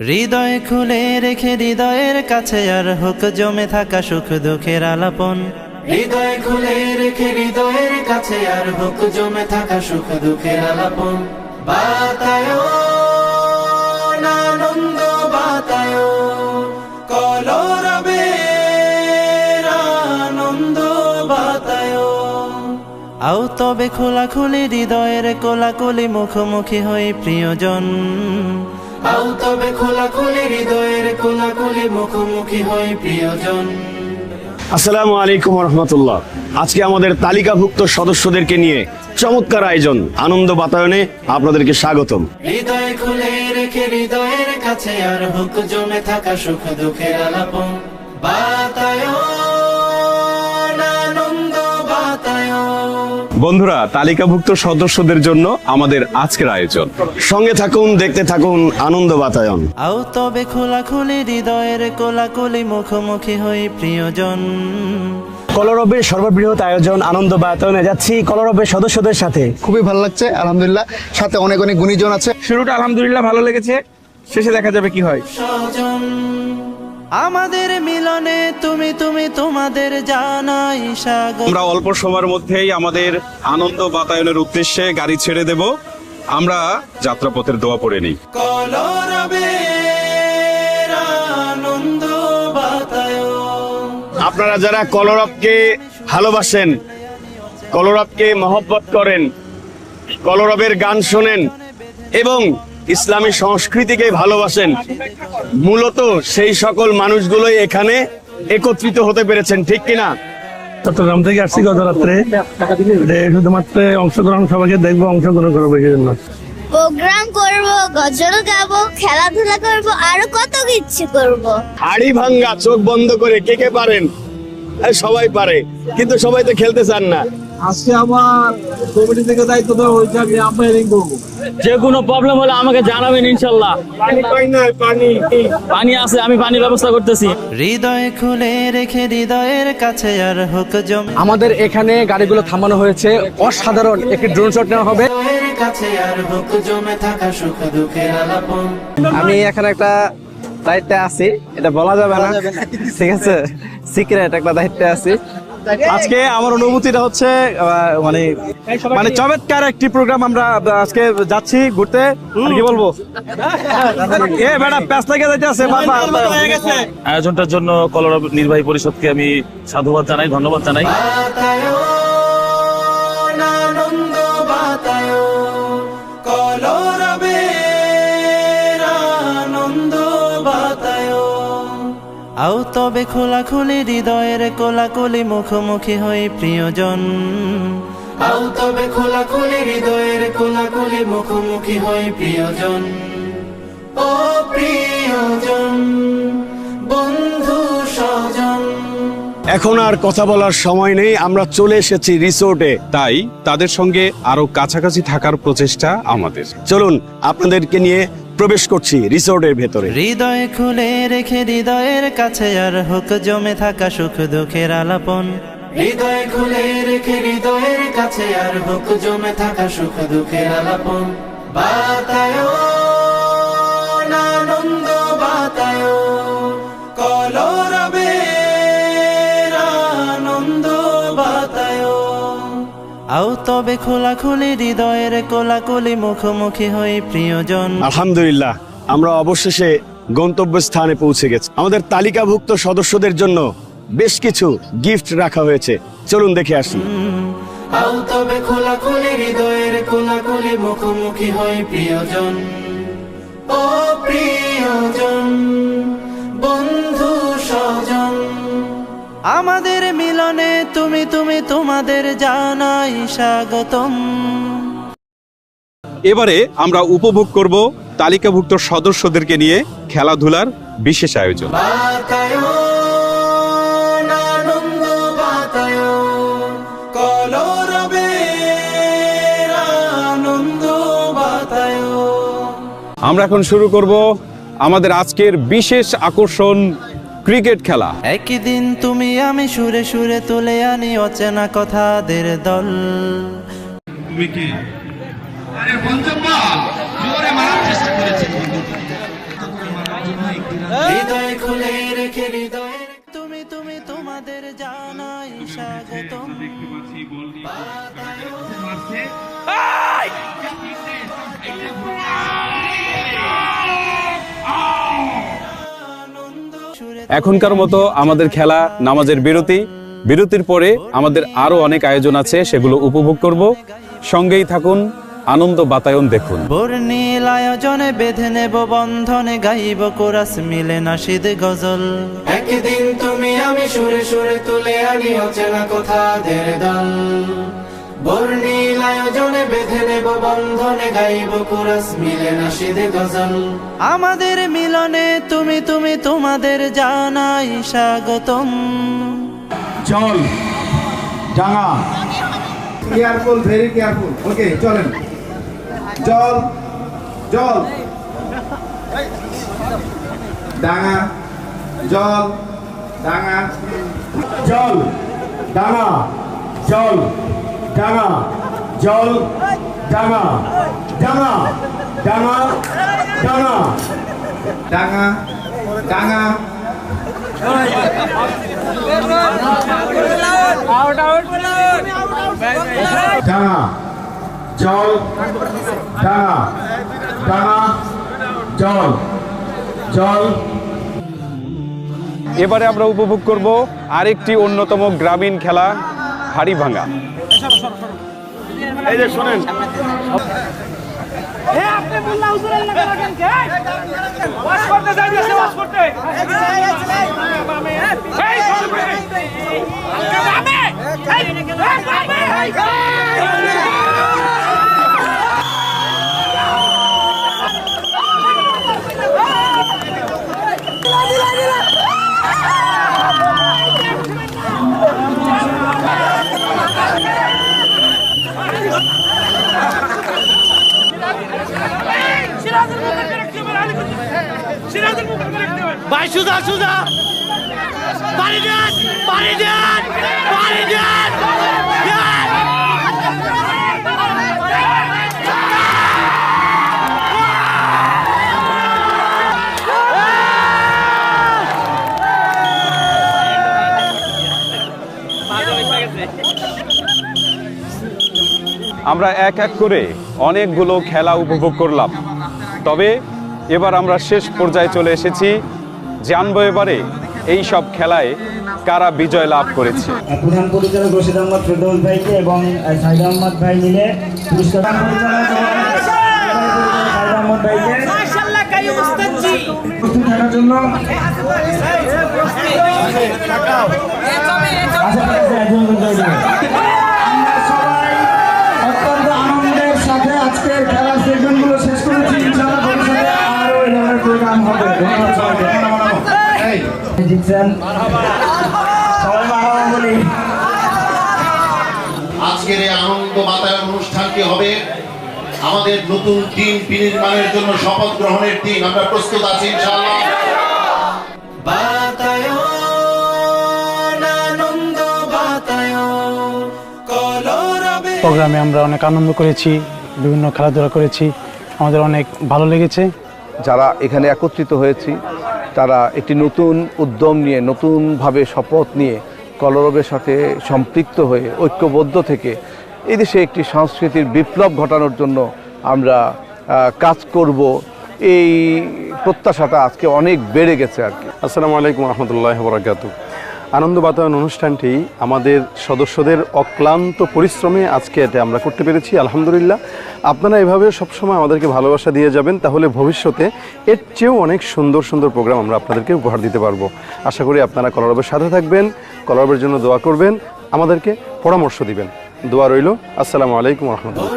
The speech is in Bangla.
হৃদয় খুলে রেখে হৃদয়ের কাছে আর হোক জমে থাকা সুখ দুঃখের আলাপন। হৃদয় খুলে রেখে হৃদয়ের কাছে আর হোক জমে থাকা সুখ দুঃখের আলাপন। বাতায়ো আনন্দ বাতায়ো কলরবে আনন্দ বাতায়ো আও তবে খোলা খুলি হৃদয়ের কোলাকুলি মুখোমুখি হই প্রিয়জন। আও তবে খোলা খুলি হৃদয়ের কোলাকুলি মুখোমুখি হয় প্রিয়জন। আসসালামু আলাইকুম রহমতুল্লাহ আজকে আমাদের তালিকাভুক্ত সদস্যদেরকে নিয়ে চমৎকার আয়োজন আনন্দ বাতায়নে আপনাদেরকে স্বাগতম। হৃদয় খুলে রেখে হৃদয়ের কাছে আর হুক জমে থাকা সুখ দুঃখের আলাপন। বাতায়ন বন্ধুরা তালিকাভুক্ত সদস্যদের জন্য আমাদের আজকের আয়োজন। সঙ্গে থাকুন দেখতে থাকুন আনন্দ বাতায়ন। আও তবে খোলা খুলি হৃদয়ের কোলাকুলি মুখোমুখি হই প্রিয়জন। কলরবের সর্ববৃহৎ আয়োজন আনন্দ বাতায়নে যাচ্ছি কলরবের সদস্যদের সাথে। খুবই ভালো লাগছে আলহামদুলিল্লাহ। সাথে অনেক অনেক গুণীজন আছে। শুরুটা আলহামদুলিল্লাহ ভালো লেগেছে শেষে দেখা যাবে কি হয়। আমাদের মিলনে তুমি তুমি তোমাদের জানাই স্বাগত। আমরা অল্প সময়ের মধ্যেই আমাদের আনন্দ বাতায়নের উদ্দেশ্যে গাড়ি ছেড়ে দেব। আমরা যাত্রাপথের দোয়া পড়ে নিই। কলরবে আপনারা যারা কলরবকে ভালোবাসেন কলরবকে মহব্বত করেন কলরবের গান শোনেন এবং ইসলামী সংস্কৃতিকে ভালোবাসেন। মূলত সেই সকল মানুষগুলোই এখানে একত্রিত হতে পেরেছেন ঠিক কিনা? চট্টগ্রাম থেকে আসছি গত রাত্রে। শুধুমাত্র অংশগ্রহণ সবাইকে দেখব অংশগ্রহণ করব এই জন্য। প্রোগ্রাম করব গজল গাবো খেলাধুলা করব আরও কত কিছু করব। হাড়ি ভাঙ্গা চোখ বন্ধ করে কে কে পারেন? আরে সবাই পারে কিন্তু সবাই তো খেলতে চান না। আজকে আমার কমিটি থেকে দায়িত্ব দেওয়া হয়েছে আমি আম্পায়ারিং করব। যে কোনো প্রবলেম হলে আমাকে জানাবেন ইনশাল্লাহ। পানি আছে আমি পানি ব্যবস্থা করতেছি। হৃদয় খুলে রেখে হৃদয়ের কাছে আর হোক জমে। আমাদের এখানে গাড়িগুলো থামানো হয়েছে। অসাধারণ একটি ড্রোন শট নেওয়া হবে। হৃদয়ের কাছে আর হোক জমে থাকা সুখ দুঃখের আলাপন। আমি এখন একটা দায়িত্বে আছি। এটা বলা যাবে না। ঠিক আছে? সিক্রেট একটা দায়িত্বে আছি। আজকে আমার অনুভূতিটা হচ্ছে আহ, মানে মানে চমৎকার একটি প্রোগ্রাম আমরা আজকে যাচ্ছি ঘুরতে। কি বলব? এ বেটা প্যাস লেগে যাইতেছে বাবা। আয়োজনটার জন্য কলর নির্বাহী পরিষদকে আমি সাধুবাদ জানাই ধন্যবাদ জানাই। আও তবে খোলা খুলি হৃদয়ের কোলাকুলি মুখোমুখি হই প্রিয়জন। আও তবে খোলা খুলি হৃদয়ের কোলাকুলি মুখোমুখি হই প্রিয়জন। ও প্রিয়জন বন্ধু স্বজন। এখন আর কথা বলার সময় নেই আমরা চলে এসেছি রিসোর্টে। তাই তাদের সঙ্গে আরও কাছাকাছি থাকার প্রচেষ্টা আমাদের। চলুন আপনাদেরকে নিয়ে প্রবেশ করছি রিসোর্টের ভেতরে। হৃদয় খুলে রেখে হৃদয়ের কাছে আর হোক জমে থাকা সুখ দুঃখের আলাপন। হৃদয় খুলে রেখে হৃদয়ের কাছে আর হোক জমে থাকা সুখ দুঃখের আলাপন। বাতায়ন আও তবে খোলা খুলি হৃদয়ের কোলাকুলি মুখোমুখি হই প্রিয়জন। আলহামদুলিল্লাহ আমরা অবশেষে গন্তব্যস্থানে পৌঁছে গেছি। আমাদের তালিকাভুক্ত সদস্যদের জন্য বেশ কিছু গিফট রাখা হয়েছে। চলুন দেখে আসি। আও তবে খোলা খুলি হৃদয়ের কোলাকুলি মুখোমুখি হই প্রিয়জন। ও প্রিয়জন বন্ধু স্বজন। আমাদের মিলনে তুমি তুমি তোমাদের জানাই স্বাগতম। এবারে আমরা উপভোগ করব তালিকাভুক্ত সদস্যদেরকে নিয়ে খেলাধুলার বিশেষ আয়োজন। আমরা এখন শুরু করব আমাদের আজকের বিশেষ আকর্ষণ ক্রিকেট খেলা একদিন তুমি আমি সুরে সুরে তুলে আনি অচেনা কথাদের দল তুমি কি আরে জোরে মারার চেষ্টা করেছি হৃদয় খুলে রেখে হৃদয় তুমি তুমি তোমাদের জানাই স্বাগতম এখনকার মতো আমাদের খেলা নামাজের বিরতি। বিরতির পরে আমাদের আরও অনেক আয়োজন আছে সেগুলো উপভোগ করব। সঙ্গেই থাকুন আনন্দ বাতায়ন দেখুন। বর্ণিল আয়োজনে বেঁধে নেব বন্ধনে গাইব কোরাস মিলে নাশিদ গজল। একদিন তুমি আমি সুরে সুরে তুলে আনি অচেনা কোথাদের দল। বর্ণিল আয়োজনে বেঁধে নেব বন্ধনে গাইব কোরাস মিলে নাশিদ গজল আমাদের মিলনে তুমি তুমি তোমাদের জানাই স্বাগতম। জল ডাঙা। কেয়ারফুল ভেরি কেয়ারফুল ওকে চলেন। জল জল ডাঙা জল ডাঙা। জল ডাঙা জল ডাঙা জল ডাঙা ডাঙা ডাঙা ডাঙা। ডাঙা ডাঙা। ডাঙা জল ডাঙা ডাঙা জল জল। এবারে আমরা উপভোগ করব আরেকটি অন্যতম গ্রামীণ খেলা হাড়ি ভাঙা এই যে শোনেন ভাই আমরা এক এক করে অনেকগুলো খেলা উপভোগ করলাম। তবে এবার আমরা শেষ পর্যায়ে চলে এসেছি। জানব এবারে এই সব খেলায় কারা বিজয় লাভ করেছে। প্রধান পরিচালক রশিদ আহমদ ফেরদৌস ভাইকে এবং সাইদ আহমদ ভাই মিলে পুরস্কার প্রধান পরিচালক এবং সাইদ আহমদ ভাইকে প্রস্তুত থাকার জন্য জিতছেন। সবাই মারামারি বলি আজকের এই আনন্দ বাতায়ন অনুষ্ঠানটি হবে আমাদের নতুন টিম বিনির্মাণের জন্য শপথ গ্রহণের দিন। আমরা প্রস্তুত আছি ইনশাআল্লাহ। প্রোগ্রামে আমরা অনেক আনন্দ করেছি বিভিন্ন খেলাধুলা করেছি। আমাদের অনেক ভালো লেগেছে। যারা এখানে একত্রিত হয়েছি তারা একটি নতুন উদ্যম নিয়ে, নতুনভাবে শপথ নিয়ে কলরবের সাথে সম্পৃক্ত হয়ে, ঐক্যবদ্ধ থেকে এদেশে দেশে একটি সংস্কৃতির বিপ্লব ঘটানোর জন্য আমরা কাজ করব। এই প্রত্যাশাটা আজকে অনেক বেড়ে গেছে আর কি। আসসালামু আলাইকুম রহমতুল্লাহ বরাকাত আনন্দ বাতায়ন অনুষ্ঠানটি আমাদের সদস্যদের অক্লান্ত পরিশ্রমে আজকে এটা আমরা করতে পেরেছি, আলহামদুলিল্লাহ। আপনারা এভাবে সবসময় আমাদেরকে ভালোবাসা দিয়ে যাবেন, তাহলে ভবিষ্যতে এর চেয়েও অনেক সুন্দর সুন্দর প্রোগ্রাম আমরা আপনাদেরকে উপহার দিতে পারব। আশা করি আপনারা কলরবের সাথে থাকবেন কলরবের জন্য দোয়া করবেন, আমাদেরকে পরামর্শ দিবেন। দোয়া রইল, আসসালামু আলাইকুম রহমতুল্লাহ।